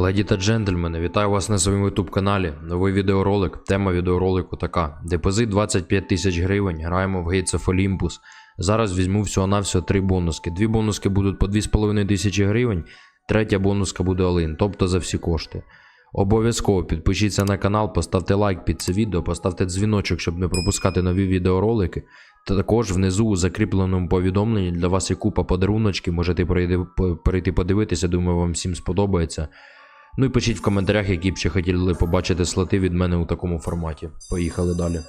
Леді та джентльмени, вітаю вас на своєму YouTube каналі. Новий відеоролик. Тема відеоролику така: Депозит 25 тисяч гривень. Граємо в Gates of Olympus. Зараз візьму всього-навсього три бонуски. Дві бонуски будуть по 2,5 тисячі гривень, третя бонуска буде Олин, тобто за всі кошти. Обов'язково підпишіться на канал, поставте лайк під це відео, поставте дзвіночок, щоб не пропускати нові відеоролики. Та також внизу у закріпленому повідомленні для вас є купа подаруночків, можете перейти подивитися, думаю, вам всім сподобається. Ну і пишіть в коментарях, які б ще хотіли побачити слоти від мене у такому форматі. Поїхали далі.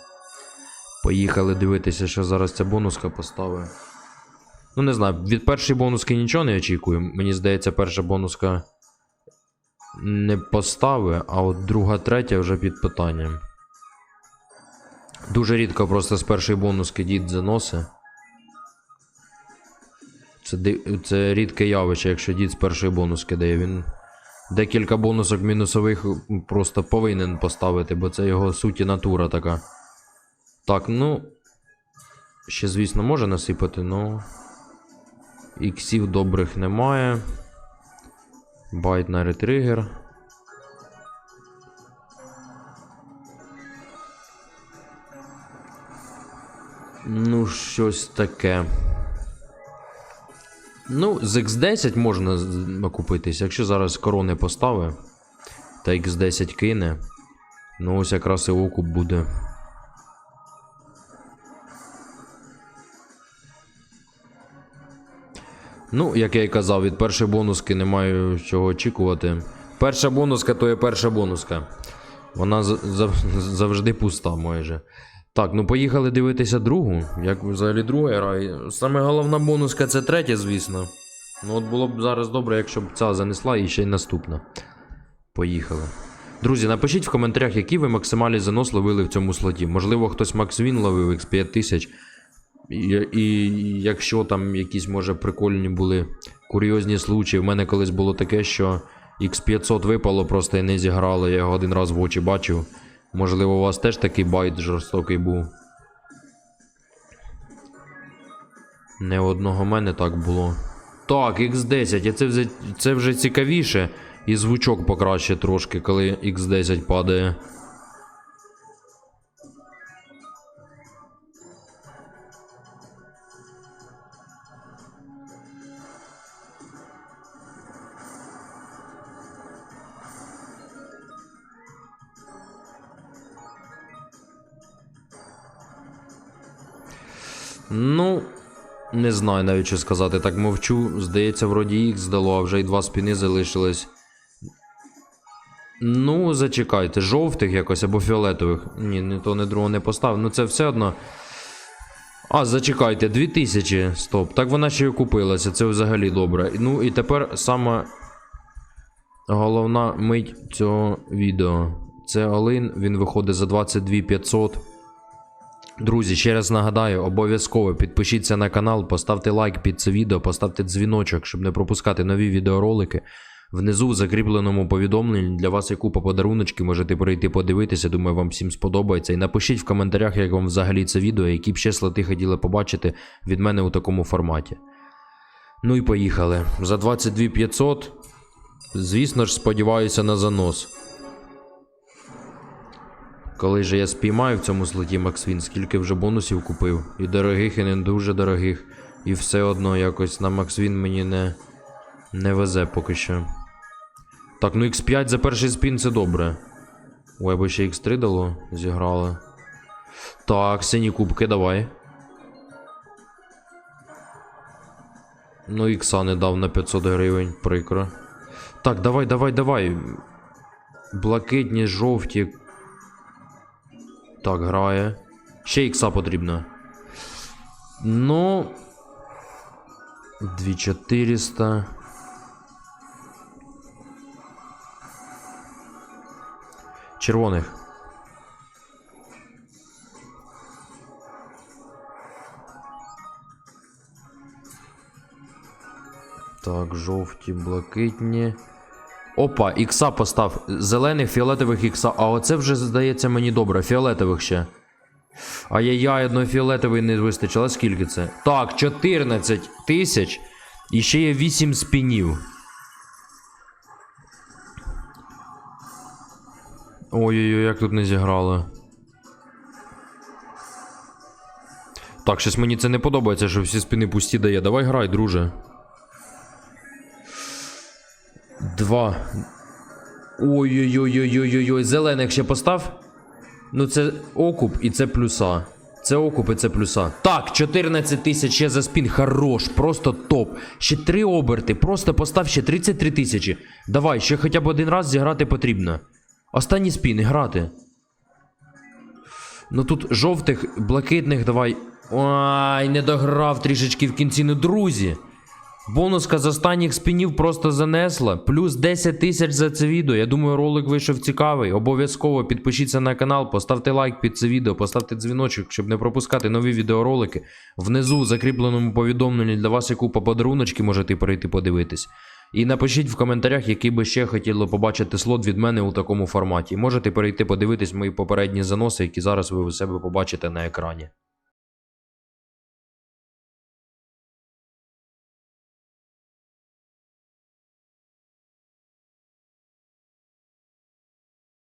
Поїхали дивитися, що зараз ця бонуска поставить. Ну, не знаю, від першої бонуски нічого не очікую. Мені здається, перша бонуска не постави, а от друга, третя вже під питанням. Дуже рідко просто з першої бонуски дід заноси. Це, це рідке явище, якщо дід з першої бонуски дає. Він декілька бонусок мінусових просто повинен поставити, бо це його суті натура така. Так, ну. Ще, звісно, може насипати, ну. Іксів добрих немає. Байт на ретригер. Ну, щось таке. Ну, з X10 можна окупитись. Якщо зараз корони постави, та X10 кине. Ну, ось якраз і окуп буде. Ну, як я і казав, від першої бонуски не маю чого очікувати. Перша бонуска то є перша бонуска. Вона за- за- завжди пуста майже. Так, ну поїхали дивитися другу. Як взагалі друга грає. Саме головна бонуска це третя, звісно. Ну от було б зараз добре, якщо б ця занесла і ще й наступна. Поїхали. Друзі, напишіть в коментарях, які ви максимальний занос ловили в цьому слоті. Можливо, хтось Максвін ловив X5000. тисяч. І, і якщо там якісь, може, прикольні були курйозні случаї, в мене колись було таке, що X500 випало, просто і не зіграло, я його один раз в очі бачив. Можливо, у вас теж такий байт жорстокий був. Не одного мене так було. Так, X10, і це вже, це вже цікавіше. І звучок покраще трошки, коли X10 падає. Ну, не знаю навіть що сказати. Так мовчу. Здається, вроді їх здало, а вже й два спіни залишились. Ну, зачекайте, жовтих якось або фіолетових. Ні, ні то, не другого не поставив. Ну це все одно. А, зачекайте, 2000. Стоп. Так вона ще й окупилася, це взагалі добре. Ну і тепер саме головна мить цього відео. Це Олин, він виходить за 22 500. Друзі, ще раз нагадаю, обов'язково підпишіться на канал, поставте лайк під це відео, поставте дзвіночок, щоб не пропускати нові відеоролики. Внизу в закріпленому повідомленні для вас є купа подаруночки, можете прийти подивитися, думаю, вам всім сподобається. І напишіть в коментарях, як вам взагалі це відео, які б ще слоти хотіли побачити від мене у такому форматі. Ну і поїхали. За 22 500, звісно ж, сподіваюся на занос. Коли же я спіймаю в цьому слоті Максвін, скільки вже бонусів купив, і дорогих, і не дуже дорогих, і все одно якось на Максвін мені не, не везе поки що. Так, ну X5 за перший спін це добре. Ой, або ще X3 дало, зіграли. Так, сині кубки, давай. Ну, ікса не дав на 500 гривень, прикро. Так, давай, давай, давай. Блакитні, жовті, так, грає. Ще ікса потрібно. Ну. 2400. Червоних. Так, жовті, блакитні. Опа, ікса постав. Зелених, фіолетових ікса. А оце вже здається мені добре. Фіолетових ще. Ай-яй-яй, одної фіолетової не вистачило. Скільки це? Так, 14 тисяч. І ще є 8 спінів. Ой-ой-ой, як тут не зіграли. Так, щось мені це не подобається, що всі спини пусті дає. Давай грай, друже. Два. Ой-ой-ой-ой-ой-ой. Зелених ще постав. Ну, це окуп і це плюса. Це окуп і це плюса. Так, 14 тисяч ще за спін. Хорош, просто топ. Ще три оберти. Просто постав ще 33 тисячі. Давай, ще хоча б один раз зіграти потрібно. Останні спіни грати. Ну тут жовтих, блакитних давай. Ай, не дограв трішечки в кінці. Ну, друзі. Бонуска з останніх спінів просто занесла. Плюс 10 тисяч за це відео. Я думаю, ролик вийшов цікавий. Обов'язково підпишіться на канал, поставте лайк під це відео, поставте дзвіночок, щоб не пропускати нові відеоролики. Внизу в закріпленому повідомленні для вас яку по подаруночки можете перейти подивитись. І напишіть в коментарях, який би ще хотіли побачити слот від мене у такому форматі. Можете перейти подивитись мої попередні заноси, які зараз ви у себе побачите на екрані.